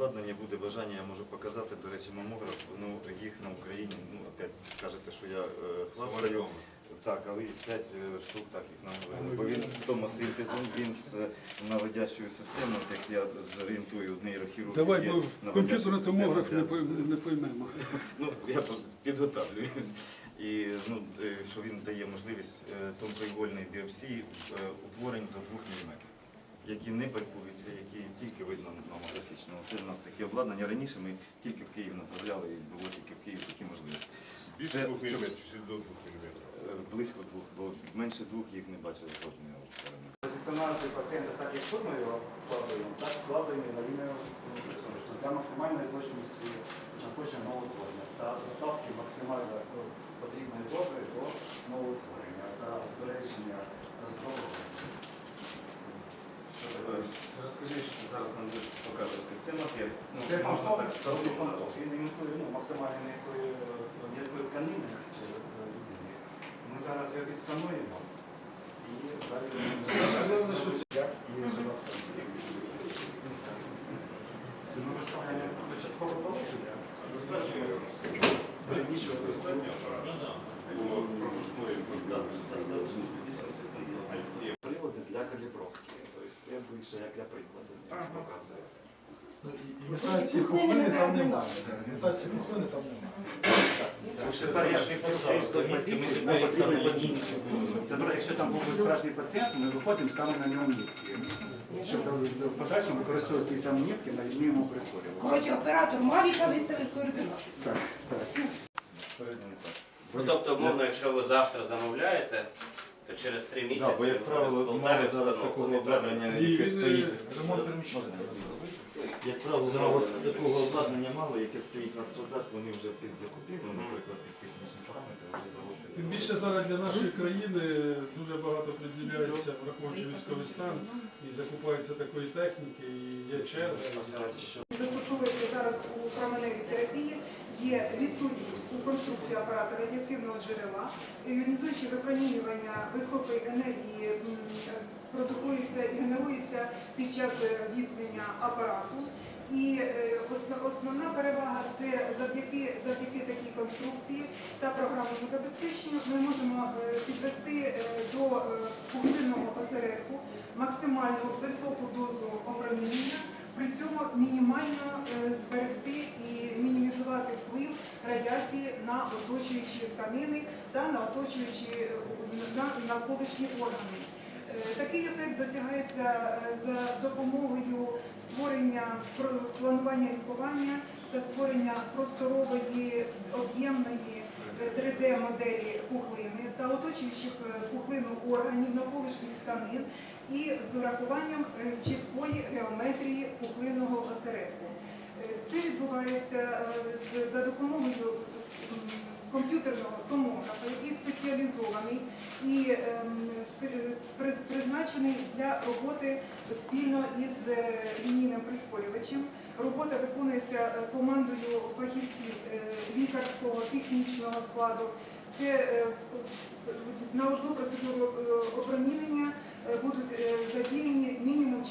обладнання буде бажання, я можу показати, до речі, мамограф, ну їх на Україні, ну опять скажете, що я е, хвастаю. Так, але їх 5 штук так їх нам Бо він з томосинтезом, він з е, наводящою системою, як я зорієнтую нейрохірург. Давай, є бо комп'ютерний томограф не не поймемо. Ну, я підготовлю. І ну, е, що він дає можливість е, тонкоігольної біопсії е, утворень до 2 мм, які не видно мамографічно. Це в нас такі обладнання. Раніше ми тільки в Київ направляли і було тільки в Київ такі можливості. Більше Це- двох міліметрів, чи до двох міліметрів. Е, Близько двох, бо менше двох їх не бачили жодної сторони. Позиціонувати пацієнта так, як тут ми його вкладаємо, так вкладаємо і на лінію працюємо. Для максимальної точності знаходження новоутворення та доставки максимально е, потрібної дози до новоутворення та збереження здорового розкажи, що зараз нам будеш показувати. Це макет. Ну, Це можна так сказати. Він імітує ну, максимально імітує е, якої тканини чи людини. Ми зараз його відскануємо і далі Напевно, що це як і жива Це ми виставляємо початкове положення. Нічого достатньо, пропускної податку 80. Більше як для прикладу показує. Ну, і- Імітації пухлини там немає. да, Імітації пухлини там немає. Тепер позиції якщо там був би справжній пацієнт, ми виходимо, ставимо на нього нітки. Щоб в подальшому використовувати ці самі нітки на лінію йому прискорювати. Коротше, оператор Мавіка виставив координати. Так, так. Так. Ну, тобто, умовно, якщо ви завтра замовляєте, то через три місяці Так, бо, як правило, немає зараз такого обладнання, яке стоїть. е, Ремонт приміщення. Як правило, такого обладнання мало, яке стоїть на складах, вони вже під закупівлю, наприклад, під технічні параметри, вже завод. Тим більше зараз для нашої країни дуже багато приділяється, враховуючи військовий стан, і закупається такої техніки, і є черги. Застосовується зараз у променевій терапії. Є відсутність у конструкції апарату радіоактивного джерела, іонізуючі випромінювання високої енергії е, продукується і генерується під час е, апарату. І е, основна перевага це завдяки, завдяки такій конструкції та програмному забезпеченню ми можемо підвести до е, пухлинного осередку максимально високу дозу опромінення, при цьому мінімально е, зберегти і мінімізувати вплив радіації на оточуючі тканини та на оточуючі е, на навколишні органи. Е, Такий ефект досягається за допомогою створення планування лікування та створення просторової об'ємної 3D-моделі пухлини та оточуючих е, пухлину органів навколишніх тканин і з урахуванням е, чіткої геометрії пухлинного осередку. Е, Це відбувається за допомогою комп'ютерного томографа, який спеціалізований і призначений для роботи спільно із е, лінійним прискорювачем. Робота виконується е, командою фахівців е, лікарського технічного складу. Це на одну процедуру опромінення будуть задіяні мінімум 4-5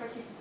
фахівців.